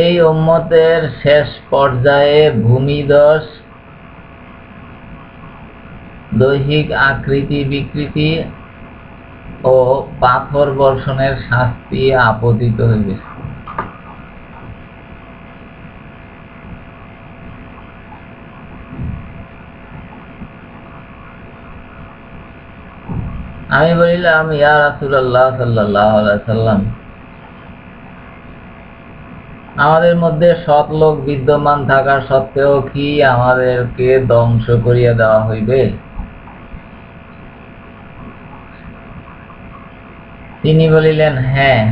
এই উম্মতের শেষ পর্যায়ে ভূমিধস, দৈহিক আকৃতি বিকৃতি ও পাথর বর্ষণের শাস্তি আপতিত হইবে। আমি বলিলাম, ইয়া রাসুল্লাহ সাল্লাহ সাল্লাম আমাদের মধ্যে সৎ লোক বিদ্যমান থাকা সত্ত্বেও কি আমাদেরকে ধ্বংস করিয়া দেওয়া হইবে? তিনি বলিলেন হ্যাঁ।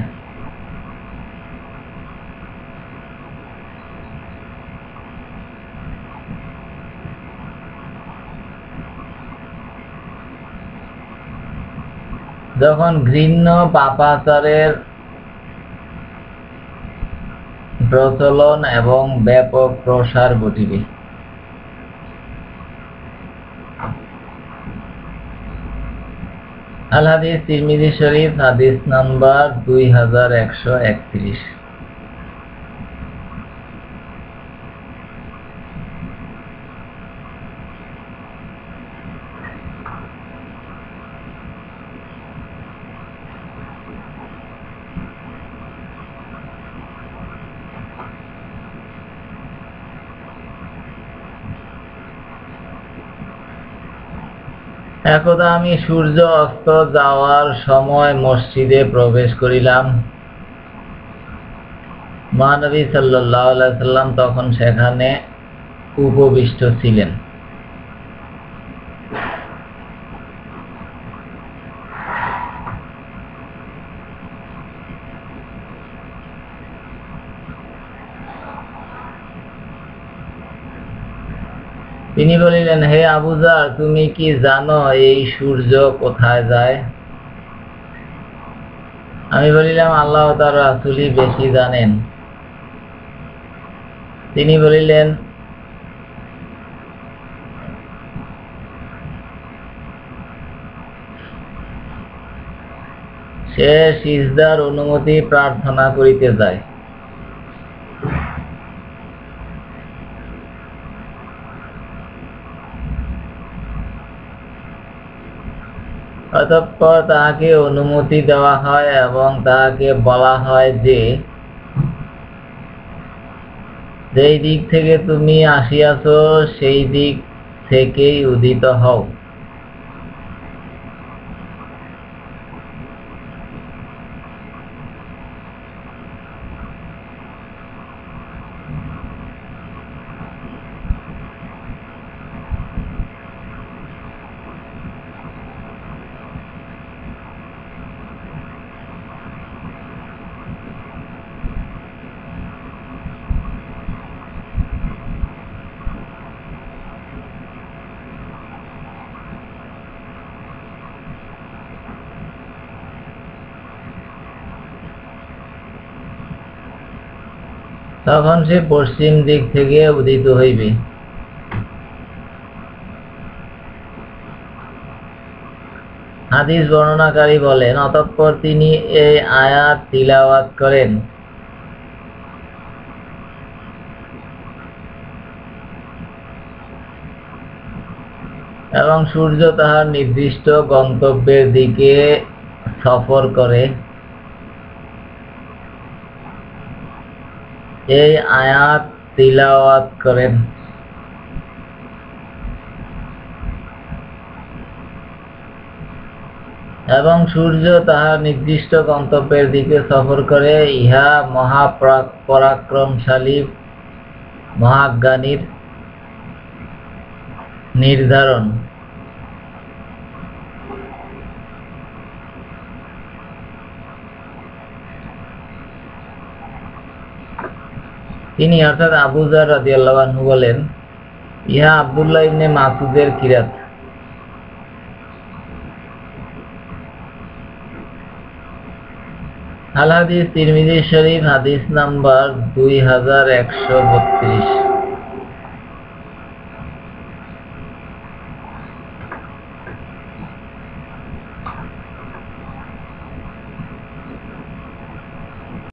যখন ঘৃণ্য পাপাচারের প্রচলন এবং ব্যাপক প্রসার ঘটিবে। আল হাদিস তিরমিজি শরীফ, হাদিস নাম্বার দুই হাজার একশো একত্রিশ। একদা আমি সূর্য অস্ত যাওয়ার সময় মসজিদে প্রবেশ করিলাম। মহানবী সাল্লাহ সাল্লাম তখন সেখানে উপবিষ্ট ছিলেন। তিনি বলিলেন, হে আবুজার তুমি কি জানো এই সূর্য কোথায় যায়? আমি বলিলাম, আল্লাহ তার রাসুলি বেশি জানেন। তিনি বলিলেন, সে সিজদার অনুমতি প্রার্থনা করিতে যায়। অতঃপর তাহাকে অনুমতি দেওয়া হয় এবং তাহাকে বলা হয় যে, যেই দিক থেকে তুমি আসিয়াছ, সেই দিক থেকেই উদিত হও। তখন সে পশ্চিম দিক থেকে উদিত হইবে। হাদিস বর্ণনাকারী বলেন, অতঃপর তিনি এই আয়াত তিলাওয়াত করেন। এবং সূর্য তাহার নির্দিষ্ট গন্তব্যের দিকে সফর করে। এই আয়াত তিলাওয়াত করেন। এবং সূর্য তাহার নির্দিষ্ট গন্তব্যের দিকে সফর করে, ইহা মহা পরাক্রমশালী মহাজ্ঞানীর নির্ধারণ। তিনি অর্থাৎ আবুজার রাদিয়াল্লাহু আনহু বলেন ইহা আবদুল্লাহ ইবনে মাসুদের কিরাত। আল হাদিস তিরমিজি শরীফ, হাদিস নাম্বার দুই হাজার একশো বত্রিশ।